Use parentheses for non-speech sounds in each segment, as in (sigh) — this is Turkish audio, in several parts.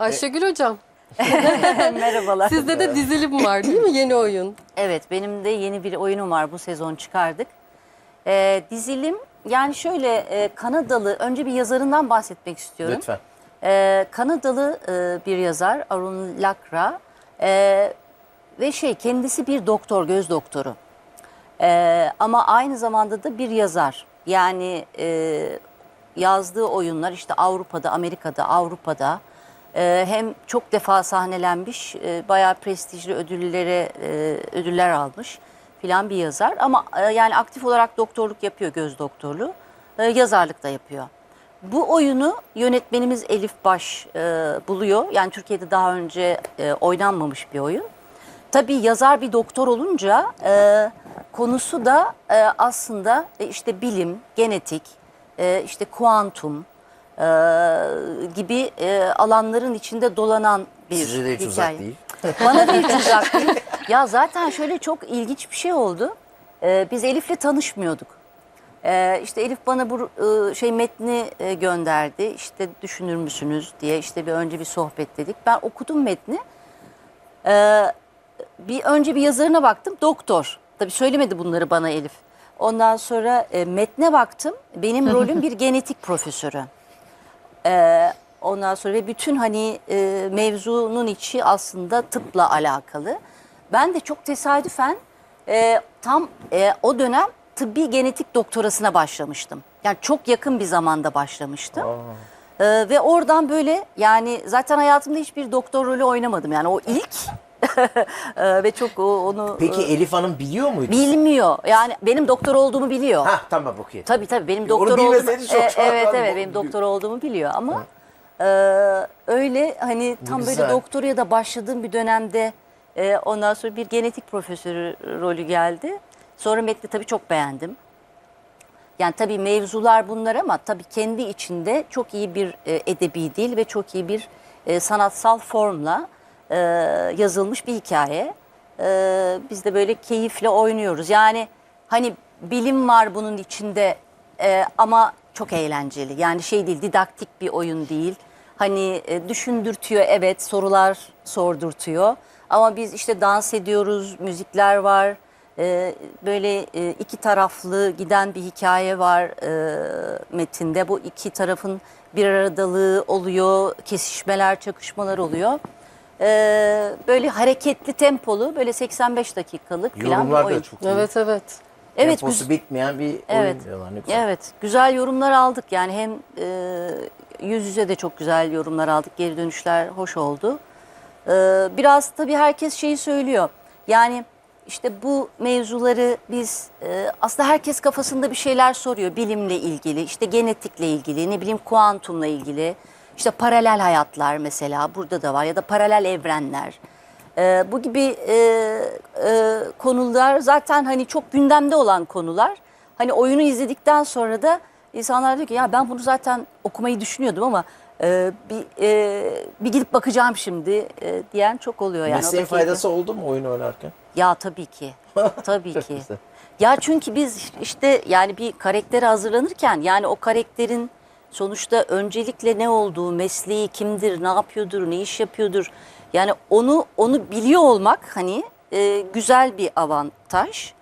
Ayşegül Hocam, (laughs) Merhabalar. sizde de dizilim var değil mi? Yeni oyun. Evet benim de yeni bir oyunum var bu sezon çıkardık. Ee, dizilim yani şöyle e, Kanadalı önce bir yazarından bahsetmek istiyorum. Lütfen. Ee, Kanadalı e, bir yazar Arun Lakra Ee, ve şey kendisi bir doktor göz doktoru. Ee, ama aynı zamanda da bir yazar. Yani e, yazdığı oyunlar işte Avrupa'da, Amerika'da, Avrupa'da e, hem çok defa sahnelenmiş, e, bayağı prestijli ödüllere e, ödüller almış filan bir yazar. Ama e, yani aktif olarak doktorluk yapıyor, göz doktorluğu. Yazarlık da yapıyor. Bu oyunu yönetmenimiz Elif Baş buluyor. Yani Türkiye'de daha önce oynanmamış bir oyun. Tabii yazar bir doktor olunca konusu da aslında işte bilim, genetik, işte kuantum e, gibi e, alanların içinde dolanan bir Size de hiç hikaye. uzak değil. (laughs) Bana da hiç uzak değil. Ya zaten şöyle çok ilginç bir şey oldu. E, biz Elif'le tanışmıyorduk. Ee, işte Elif bana bu e, şey metni e, gönderdi. İşte düşünür müsünüz diye işte bir önce bir sohbet dedik. Ben okudum metni. Ee, bir önce bir yazarına baktım. Doktor. Tabii söylemedi bunları bana Elif. Ondan sonra e, metne baktım. Benim (laughs) rolüm bir genetik profesörü. Ee, ondan sonra ve bütün hani e, mevzunun içi aslında tıpla alakalı. Ben de çok tesadüfen e, tam e, o dönem tıbbi genetik doktorasına başlamıştım. Yani çok yakın bir zamanda başlamıştım. Ee, ve oradan böyle yani zaten hayatımda hiçbir doktor rolü oynamadım. Yani o ilk (laughs) ve çok o- onu Peki e, Elif Hanım biliyor muydu? bilmiyor. Yani benim doktor olduğumu biliyor. Ha tamam okey. Tabii tabii benim Onu doktor olduğumu bilmeseydi çok E, evet evet benim doktor olduğumu biliyor ama e, öyle hani tam böyle güzel. doktoraya da başladığım bir dönemde e, ondan sonra bir genetik profesörü rolü geldi. Sonra metni tabii çok beğendim. Yani tabii mevzular bunlar ama tabii kendi içinde çok iyi bir e, edebi dil ve çok iyi bir e, sanatsal formla e, yazılmış bir hikaye. E, biz de böyle keyifle oynuyoruz. Yani hani bilim var bunun içinde e, ama çok eğlenceli. Yani şey değil, didaktik bir oyun değil. Hani e, düşündürtüyor evet, sorular sordurtuyor. Ama biz işte dans ediyoruz, müzikler var. Ee, böyle e, iki taraflı giden bir hikaye var e, metinde. Bu iki tarafın bir aradalığı oluyor, kesişmeler, çakışmalar oluyor. Ee, böyle hareketli tempolu, böyle 85 dakikalık falan bir Yorumlar oyun. da çok iyi. Evet evet. Evet, Temposu güz- bitmeyen bir oyun Evet. diyorlar. Ne güzel. Evet, güzel yorumlar aldık. Yani hem e, yüz yüze de çok güzel yorumlar aldık. Geri dönüşler hoş oldu. E, biraz tabii herkes şeyi söylüyor. Yani işte bu mevzuları biz e, aslında herkes kafasında bir şeyler soruyor. Bilimle ilgili, işte genetikle ilgili, ne bileyim kuantumla ilgili. İşte paralel hayatlar mesela burada da var ya da paralel evrenler. Ee, bu gibi e, e, konular zaten hani çok gündemde olan konular. Hani oyunu izledikten sonra da insanlar diyor ki ya ben bunu zaten okumayı düşünüyordum ama e, bir e, bir gidip bakacağım şimdi e, diyen çok oluyor yani. Mesleğin faydası oldu mu oyun oynarken? Ya tabii ki. (laughs) Tabii ki. Ya çünkü biz işte yani bir karaktere hazırlanırken yani o karakterin sonuçta öncelikle ne olduğu, mesleği kimdir, ne yapıyordur, ne iş yapıyordur. Yani onu onu biliyor olmak hani e, güzel bir avantaj.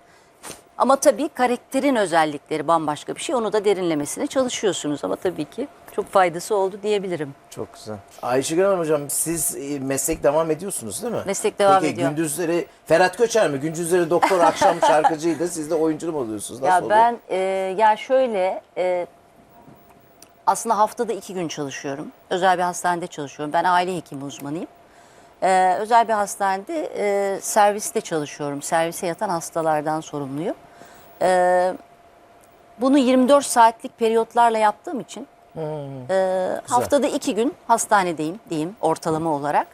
Ama tabii karakterin özellikleri bambaşka bir şey. Onu da derinlemesine çalışıyorsunuz ama tabii ki çok faydası oldu diyebilirim. Çok güzel. Ayşegül Hanım hocam siz e, meslek devam ediyorsunuz değil mi? Meslek devam Peki, ediyor. gündüzleri Ferhat Köçer mi? Gündüzleri doktor, (laughs) akşam şarkıcıydı. Siz de oyuncu mu oluyorsunuz? Nasıl Ya oluyor? ben e, ya şöyle e, aslında haftada iki gün çalışıyorum. Özel bir hastanede çalışıyorum. Ben aile hekimi uzmanıyım. E, özel bir hastanede e, serviste çalışıyorum. Servise yatan hastalardan sorumluyum. E, bunu 24 saatlik periyotlarla yaptığım için e, haftada iki gün hastanedeyim diyeyim ortalama olarak.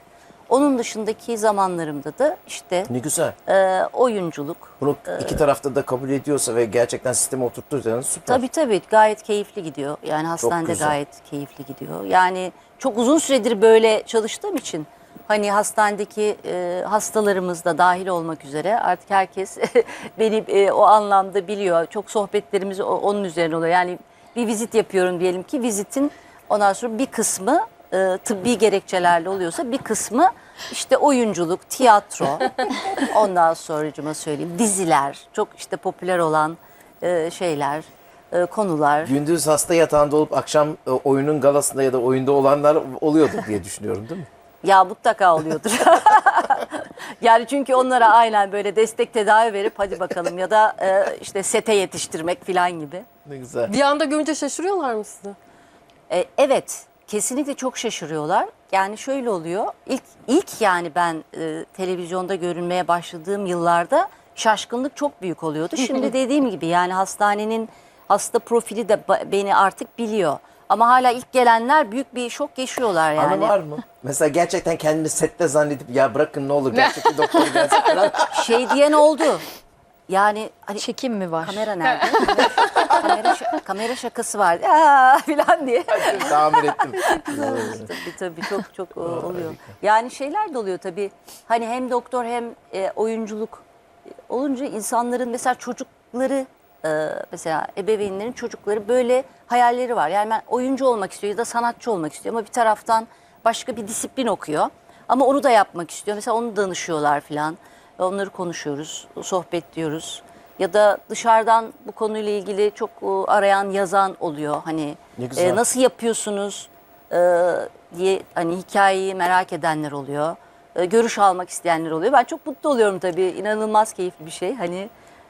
Onun dışındaki zamanlarımda da işte Ne güzel. e, oyunculuk, Bunu iki tarafta da kabul ediyorsa ve gerçekten sisteme oturtursanız süper. Tabii tabii gayet keyifli gidiyor. Yani hastanede güzel. gayet keyifli gidiyor. Yani çok uzun süredir böyle çalıştığım için hani hastanedeki e, hastalarımız da dahil olmak üzere artık herkes (laughs) beni e, o anlamda biliyor. Çok sohbetlerimiz o- onun üzerine oluyor. Yani bir vizit yapıyorum diyelim ki vizitin ondan sonra bir kısmı e, tıbbi gerekçelerle oluyorsa bir kısmı işte oyunculuk, tiyatro, (laughs) ondan sonracıma söyleyeyim diziler, çok işte popüler olan e, şeyler, e, konular. Gündüz hasta yatağında olup akşam e, oyunun galasında ya da oyunda olanlar oluyordur diye düşünüyorum değil mi? Ya mutlaka oluyordur. (laughs) yani çünkü onlara aynen böyle destek tedavi verip hadi bakalım ya da e, işte sete yetiştirmek falan gibi. Ne güzel. Bir anda görünce şaşırıyorlar mı sizi? E, evet, kesinlikle çok şaşırıyorlar. Yani şöyle oluyor. İlk ilk yani ben e, televizyonda görünmeye başladığım yıllarda şaşkınlık çok büyük oluyordu. Şimdi (laughs) dediğim gibi yani hastanenin hasta profili de beni artık biliyor. Ama hala ilk gelenler büyük bir şok yaşıyorlar yani. Anı var mı? Mesela gerçekten kendini sette zannedip ya bırakın ne olur gerçekten doktor gelsin falan. Şey diyen oldu. Yani hani Çekim mi var? kamera nerede? Kamera, şa- kamera şakası var. Aa, (laughs) falan diye. Tahmin ettim. (laughs) Tabii tabii çok çok e, oluyor. Yani şeyler de oluyor tabii. Hani hem doktor hem e, oyunculuk olunca insanların mesela çocukları e, mesela ebeveynlerin çocukları böyle hayalleri var. Yani ben oyuncu olmak istiyor ya da sanatçı olmak istiyor ama bir taraftan başka bir disiplin okuyor. Ama onu da yapmak istiyor. Mesela onu danışıyorlar falan. Onları konuşuyoruz, sohbet diyoruz. Ya da dışarıdan bu konuyla ilgili çok e, arayan, yazan oluyor. Hani Ne güzel. e, nasıl yapıyorsunuz? e, diye hani hikayeyi merak edenler oluyor. E, görüş almak isteyenler oluyor. Ben çok mutlu oluyorum tabii. İnanılmaz keyifli bir şey. Hani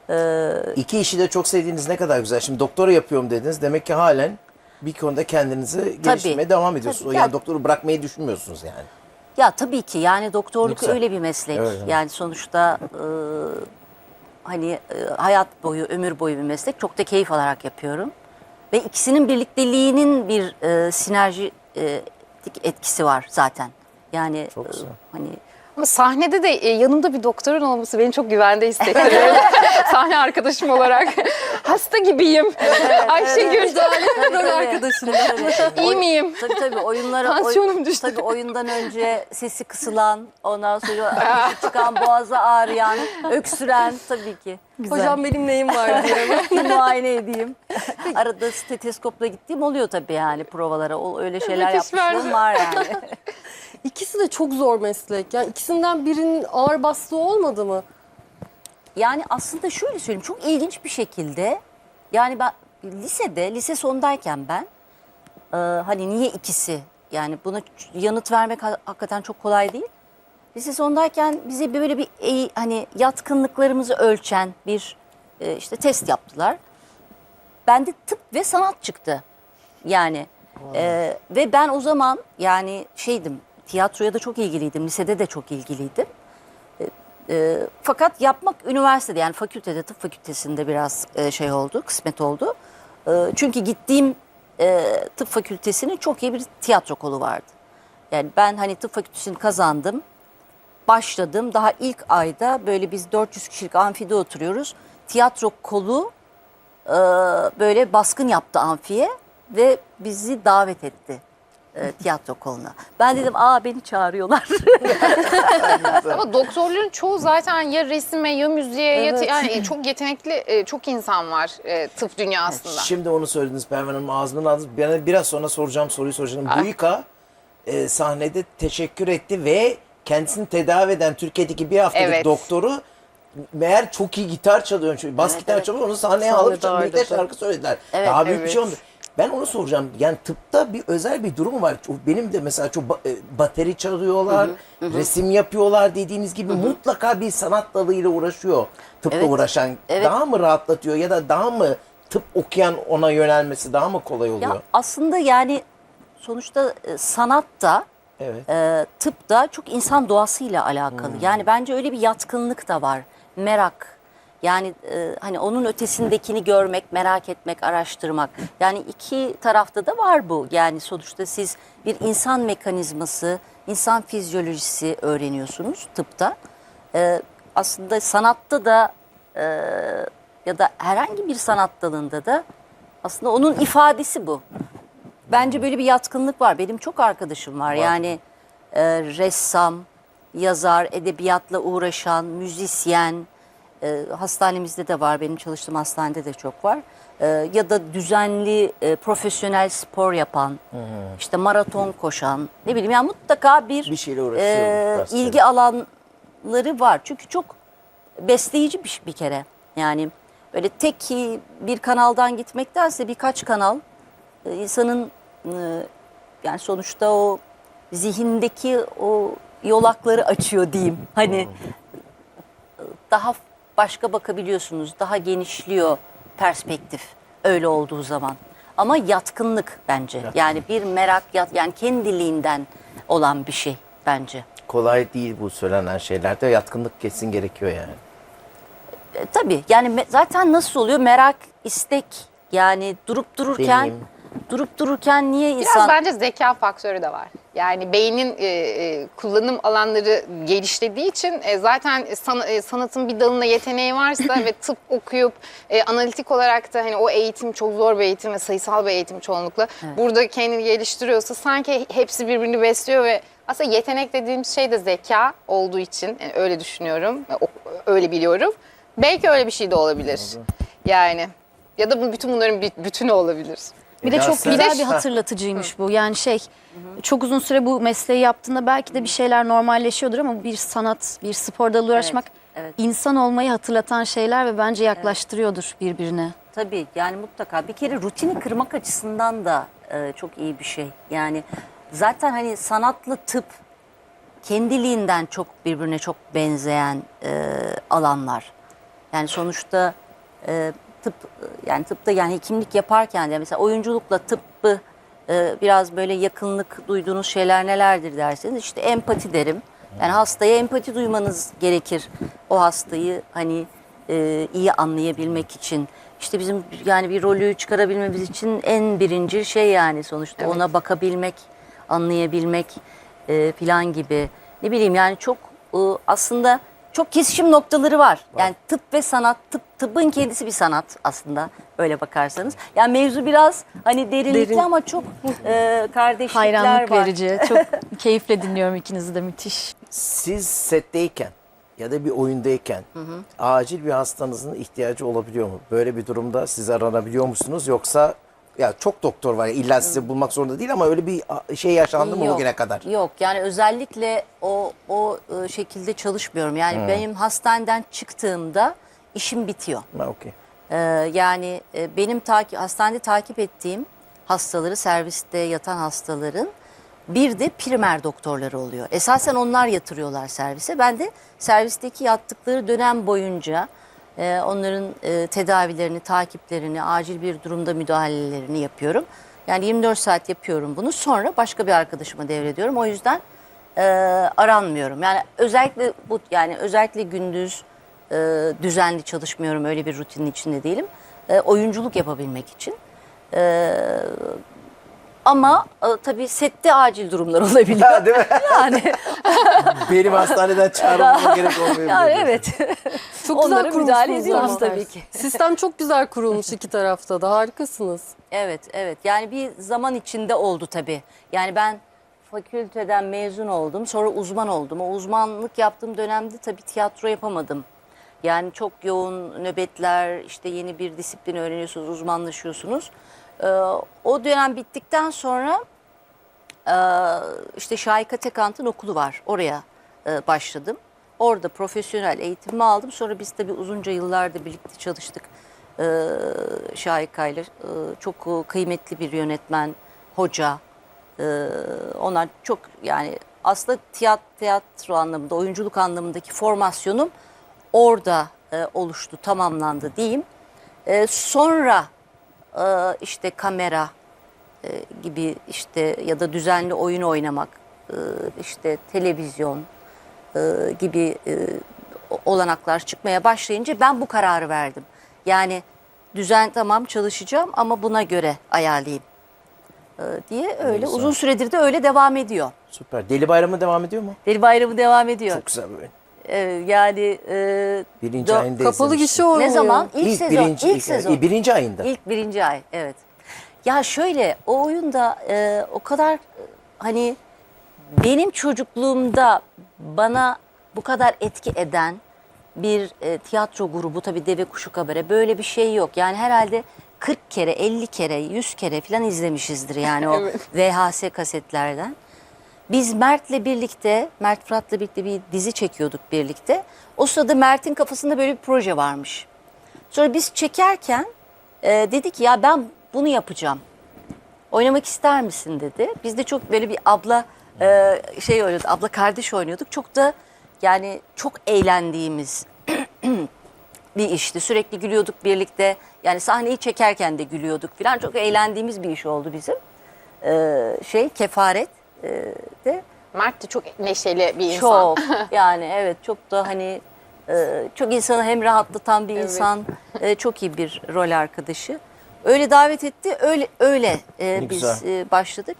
e, İki işi de çok sevdiğiniz ne kadar güzel. Şimdi doktora yapıyorum dediniz. Demek ki halen bir konuda kendinizi geliştirmeye devam ediyorsunuz. Tabii. Yani Ya- doktoru bırakmayı düşünmüyorsunuz yani. ya tabii ki yani doktorluk öyle bir meslek. Evet, evet. Yani sonuçta e, hani e, hayat boyu, ömür boyu bir meslek. Çok da keyif alarak yapıyorum. Ve ikisinin birlikteliğinin bir e, sinerji e, etkisi var zaten. Yani Çok e, güzel. hani Ama sahnede de e, yanımda bir doktorun olması beni çok güvende hissettiriyor. (laughs) Sahne arkadaşım olarak. Hasta gibiyim. Ayşegül Rol arkadaşınız. iyi miyim? Tabii tabii oyunlara Tansiyonum düştü. Tabii oyundan önce sesi kısılan, ondan sonra (laughs) çıkan, boğazı ağrıyan, öksüren tabii ki. Hocam benim neyim var (laughs) diye. muayene edeyim. Arada steteskopla gittiğim oluyor tabii yani provalara. O öyle şeyler yapmışlığım var yani. İkisi de çok zor meslek. Yani ikisinden birinin ağır bastığı olmadı mı? Yani aslında şöyle söyleyeyim çok ilginç bir şekilde yani ben lisede lise sondayken ben e, hani niye ikisi yani buna yanıt vermek ha- hakikaten çok kolay değil. Lise sondayken bize böyle bir eğ- hani yatkınlıklarımızı ölçen bir e, işte test yaptılar. Bende tıp ve sanat çıktı. Yani e, ve ben o zaman yani şeydim tiyatroya da çok ilgiliydim. Lisede de çok ilgiliydim. E, fakat yapmak üniversitede yani fakültede tıp fakültesinde biraz e, şey oldu, kısmet oldu. E, çünkü gittiğim e, tıp fakültesinin çok iyi bir tiyatro kolu vardı. Yani ben hani tıp fakültesini kazandım. Başladım. Daha ilk ayda böyle biz 400 kişilik amfide oturuyoruz. Tiyatro kolu e, böyle baskın yaptı amfiye ve bizi davet etti e, tiyatro koluna. Ben dedim aa beni çağırıyorlar. (laughs) Ama doktorların çoğu zaten ya resime ya müziğe ya Evet. yani çok yetenekli e, çok insan var e, tıp dünyasında. Şimdi onu söylediniz Pervin Hanım ağzından aldınız. Ben biraz sonra soracağım soruyu soracağım. Buyka e, sahnede teşekkür etti ve kendisini tedavi eden Türkiye'deki bir haftalık Evet. doktoru meğer çok iyi gitar çalıyor. Çünkü bas Evet, gitar evet. çalıyor. Onu sahneye alıp birlikte şarkı söylediler. Evet, Daha büyük bir şey oldu. Ben onu soracağım. Yani tıpta bir özel bir durum var. Benim de mesela çok e, bateri çalıyorlar, resim yapıyorlar dediğiniz gibi mutlaka bir sanat dalıyla uğraşıyor. Tıpla Evet. uğraşan Evet. daha mı rahatlatıyor ya da daha mı tıp okuyan ona yönelmesi daha mı kolay oluyor? ya aslında yani sonuçta e, sanat da Evet. e, tıp da çok insan doğasıyla alakalı. Yani bence öyle bir yatkınlık da var. Merak. Yani e, hani onun ötesindekini görmek, merak etmek, araştırmak. Yani iki tarafta da var bu. Yani sonuçta siz bir insan mekanizması, insan fizyolojisi öğreniyorsunuz tıpta. E, aslında sanatta da e, ya da herhangi bir sanat dalında da aslında onun ifadesi bu. Bence böyle bir yatkınlık var. Benim çok arkadaşım var. Yani e, ressam, yazar, edebiyatla uğraşan, müzisyen, e, hastanemizde de var, benim çalıştığım hastanede de çok var. E, ya da düzenli e, profesyonel spor yapan, işte maraton koşan, ne bileyim yani mutlaka bir, Bir şeyle uğraşıyor e, ilgi alanları var. Çünkü çok besleyici bir, bir kere. Yani böyle tek ki bir kanaldan gitmektense birkaç kanal e, insanın e, yani sonuçta o zihindeki o yolakları açıyor diyeyim. Hani daha başka bakabiliyorsunuz, daha genişliyor perspektif öyle olduğu zaman. Ama yatkınlık bence. Yani bir merak, yat, yani kendiliğinden olan bir şey bence. Kolay değil bu söylenen şeylerde. Yatkınlık kesin gerekiyor yani. E, tabii yani zaten nasıl oluyor merak, istek yani durup dururken Deneyim. durup dururken niye Biraz insan bence zeka faktörü de var. Yani beynin e, e, kullanım alanları genişlediği için e, zaten san- e, sanatın bir dalına yeteneği varsa (laughs) ve tıp okuyup e, analitik olarak da hani o eğitim çok zor bir eğitim ve sayısal bir eğitim çoğunlukla. Burada kendini geliştiriyorsa sanki hepsi birbirini besliyor ve aslında yetenek dediğimiz şey de zeka olduğu için yani öyle düşünüyorum, e, öyle biliyorum. Belki öyle bir şey de olabilir. Yani ya da bu bütün bunların bir bütünü olabilir. Bir de çok güzel bir hatırlatıcıymış bu. Yani şey çok uzun süre bu mesleği yaptığında belki de bir şeyler normalleşiyordur ama bir sanat, bir spor dalı uğraşmak evet. insan olmayı hatırlatan şeyler ve bence yaklaştırıyordur birbirine. Tabii yani mutlaka bir kere rutini kırmak açısından da e, çok iyi bir şey. Yani zaten hani sanatlı tıp kendiliğinden çok birbirine çok benzeyen e, alanlar. Yani sonuçta e, tıp yani tıpta yani hekimlik yaparken de mesela oyunculukla tıbbı e, biraz böyle yakınlık duyduğunuz şeyler nelerdir derseniz işte empati derim. Yani hastaya empati duymanız gerekir. O hastayı hani e, iyi anlayabilmek için. İşte bizim yani bir rolü çıkarabilmemiz için en birinci şey yani sonuçta ona bakabilmek, anlayabilmek e, falan gibi. Ne bileyim yani çok e, aslında çok kesişim noktaları var. Yani tıp ve sanat, tıp tıbbın kendisi bir sanat aslında öyle bakarsanız. Yani mevzu biraz hani derinlikli Derin. ama çok e, kardeşlikler Hayranlık var. verici. Çok (laughs) keyifle dinliyorum ikinizi de müthiş. Siz setteyken ya da bir oyundayken acil bir hastanızın ihtiyacı olabiliyor mu? Böyle bir durumda siz aranabiliyor musunuz yoksa ya çok doktor var ya illa sizi bulmak zorunda değil ama öyle bir şey yaşandı mı Yok, bugüne kadar? Yok yani özellikle o o e, şekilde çalışmıyorum. Yani benim hastaneden çıktığımda işim bitiyor. Ha, okey. Ee, yani e, benim takip hastanede takip ettiğim hastaları serviste yatan hastaların bir de primer doktorları oluyor. Esasen onlar yatırıyorlar servise. Ben de servisteki yattıkları dönem boyunca e, onların e, tedavilerini, takiplerini, acil bir durumda müdahalelerini yapıyorum. Yani 24 saat yapıyorum bunu. Sonra başka bir arkadaşıma devrediyorum. O yüzden e, aranmıyorum. Yani özellikle bu yani özellikle gündüz e, düzenli çalışmıyorum. Öyle bir rutinin içinde değilim. Oyunculuk yapabilmek için. Ama e, tabii sette acil durumlar (laughs) olabiliyor. Ha, değil mi? yani, (laughs) Benim hastaneden çağrılmama (laughs) gerek olmuyor. yani evet. Çok güzel Onlara müdahale ediyoruz ama. tabii ki. Sistem çok güzel kurulmuş iki tarafta da harikasınız. Evet, evet. Yani bir zaman içinde oldu tabii. Yani ben fakülteden mezun oldum, sonra uzman oldum. O uzmanlık yaptığım dönemde tabii tiyatro yapamadım. Yani çok yoğun nöbetler, işte yeni bir disiplin öğreniyorsunuz, uzmanlaşıyorsunuz. Ee, o dönem bittikten sonra e, işte Şahika Tekant'ın okulu var. Oraya e, başladım. Orada profesyonel eğitimimi aldım. Sonra biz tabii uzunca yıllarda birlikte çalıştık. Ee, Şahika'yla. Ee, çok e, kıymetli bir yönetmen, hoca. Ee, onlar çok yani aslında tiyat, tiyatro anlamında, oyunculuk anlamındaki formasyonum orada e, oluştu, tamamlandı diyeyim. Ee, sonra e, işte kamera, e, gibi işte ya da düzenli oyun oynamak, e, işte televizyon e, gibi olanaklar çıkmaya başlayınca ben bu kararı verdim. Yani düzen tamam çalışacağım ama buna göre ayarlayayım diye öyle uzun süredir de öyle devam ediyor. Süper. Deli Bayramı devam ediyor mu? Deli Bayramı devam ediyor. Çok güzel böyle. E, yani e, Birinci Do- ayında Kapalı izlemiştim. gişe oynuyor. ne zaman? İlk, İlk, sezon. birinci, ilk ilk- sezon. e, birinci ayında. İlk birinci ay evet. Ya şöyle o oyunda e, o kadar e, hani benim çocukluğumda bana bu kadar etki eden bir e, tiyatro grubu tabii Deve Kuşu Kabare böyle bir şey yok. Yani herhalde 40 kere, 50 kere, 100 kere falan izlemişizdir yani o (laughs) Evet. VHS kasetlerden. Biz Mert'le birlikte, Mert Fırat'la birlikte bir dizi çekiyorduk birlikte. O sırada Mert'in kafasında böyle bir proje varmış. Sonra biz çekerken e, dedi ki ya ben bunu yapacağım. Oynamak ister misin dedi. Biz de çok böyle bir abla e, şey oynuyorduk, abla kardeş oynuyorduk. Çok da yani çok eğlendiğimiz (clears throat) bir işti. Sürekli gülüyorduk birlikte. Yani sahneyi çekerken de gülüyorduk falan. Çok eğlendiğimiz bir iş oldu bizim. E, şey kefaret de Mert de çok neşeli bir insan. çok (laughs) yani evet çok da hani e, çok insanı hem rahatlatan bir Evet. insan, e, çok iyi bir rol arkadaşı. Öyle davet etti, öyle öyle e, biz güzel. e, başladık.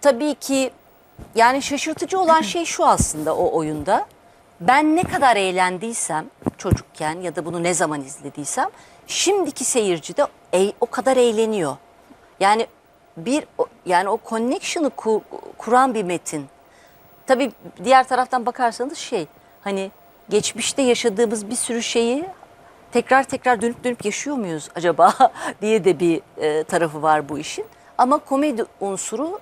Tabii ki yani şaşırtıcı olan şey şu aslında o oyunda. Ben ne kadar eğlendiysem çocukken ya da bunu ne zaman izlediysem şimdiki seyirci de e- o kadar eğleniyor. Yani bir yani o connection'ı ku- kuran bir metin. Tabii diğer taraftan bakarsanız şey hani geçmişte yaşadığımız bir sürü şeyi tekrar tekrar dönüp dönüp yaşıyor muyuz acaba (laughs) diye de bir e, tarafı var bu işin. Ama komedi unsuru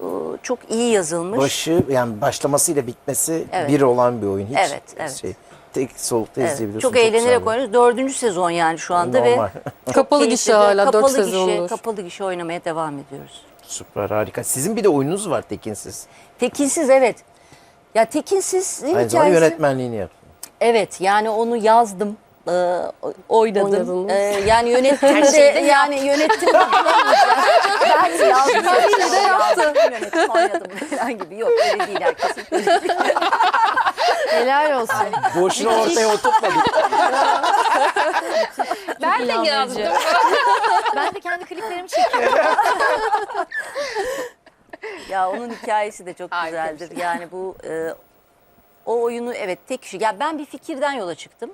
e, çok iyi yazılmış. Başı yani başlamasıyla bitmesi Evet. bir olan bir oyun. Hiç Evet, evet. Şey, tek solukta Evet, izleyebiliyorsun. çok eğlenerek güzel. oynuyoruz. Dördüncü sezon yani şu anda Normal. ve (laughs) çok Kapalı keyifli gişe hala, dört kapalı gişe, sezondur. Kapalı gişe oynamaya devam ediyoruz. Süper harika. Sizin bir de oyununuz var Tekinsiz. Tekinsiz evet. Ya Tekinsiz Aynı hikayesi. yönetmenliğini yaptın. Evet yani onu yazdım. E, oynadım. Oynadınız. E, yani yönettim Her de de yani yönettim de (laughs) ben yazdım. Her de yaptım. Yönettim oynadım falan gibi. Yok öyle değil herkesin. (laughs) Helal olsun. Boşuna ortaya oturtmadık. (laughs) Ben de yazdım. ben de kendi kliplerimi çekiyorum. Ya onun hikayesi de çok Harika güzeldir. şey. Yani bu e, o oyunu evet tek kişi. Ya ben bir fikirden yola çıktım.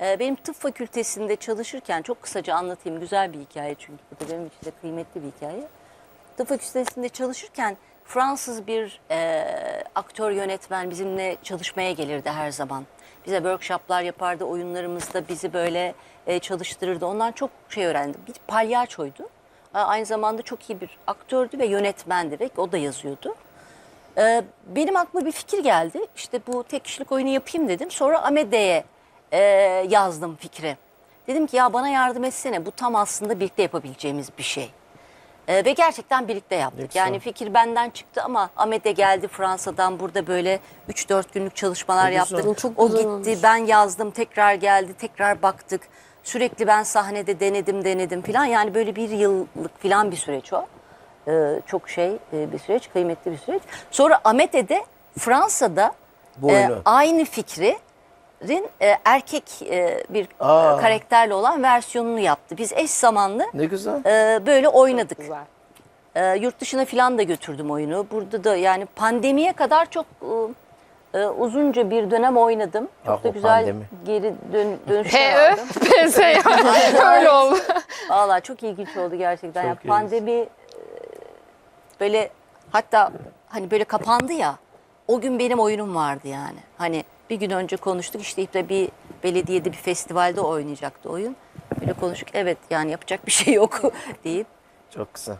E, benim tıp fakültesinde çalışırken çok kısaca anlatayım. Güzel bir hikaye çünkü bu da benim için de kıymetli bir hikaye. Tıp fakültesinde çalışırken Fransız bir e, aktör yönetmen bizimle çalışmaya gelirdi her zaman. Bize workshoplar yapardı, oyunlarımızda bizi böyle e, çalıştırırdı. Ondan çok şey öğrendim. Bir palyaçoydu. Aynı zamanda çok iyi bir aktördü ve yönetmendi ve o da yazıyordu. Ee, benim aklıma bir fikir geldi. İşte bu tek kişilik oyunu yapayım dedim. Sonra Amede'ye e, yazdım fikri. Dedim ki ya bana yardım etsene. Bu tam aslında birlikte yapabileceğimiz bir şey. Ee, ve gerçekten birlikte yaptık. güzel. Yani fikir benden çıktı ama Amede geldi Fransa'dan burada böyle 3-4 günlük çalışmalar yaptık. Çok o gitti, olmuş. ben yazdım, tekrar geldi, tekrar baktık. Sürekli ben sahnede denedim, denedim filan. Yani böyle bir yıllık filan bir süreç o. Ee, çok şey e, bir süreç, kıymetli bir süreç. Sonra Amede'de Fransa'da Bu e, aynı fikrin e, erkek e, bir e, Aa. karakterle olan versiyonunu yaptı. Biz eş zamanlı Ne güzel. e, böyle oynadık. Güzel. E, yurt dışına falan da götürdüm oyunu. Burada da yani pandemiye kadar çok e, e, uzunca bir dönem oynadım. Çok Ah, da o güzel pandemi. geri dön, dönüşler PÖ, aldım. PS (laughs) ya. (laughs) Öyle oldu. Valla çok ilginç oldu gerçekten. Çok Yani pandemi e, böyle hatta hani böyle kapandı ya. O gün benim oyunum vardı yani. Hani bir gün önce konuştuk işte işte bir belediyede bir festivalde oynayacaktı oyun. Böyle konuştuk evet yani yapacak bir şey yok (laughs) deyip Çok güzel.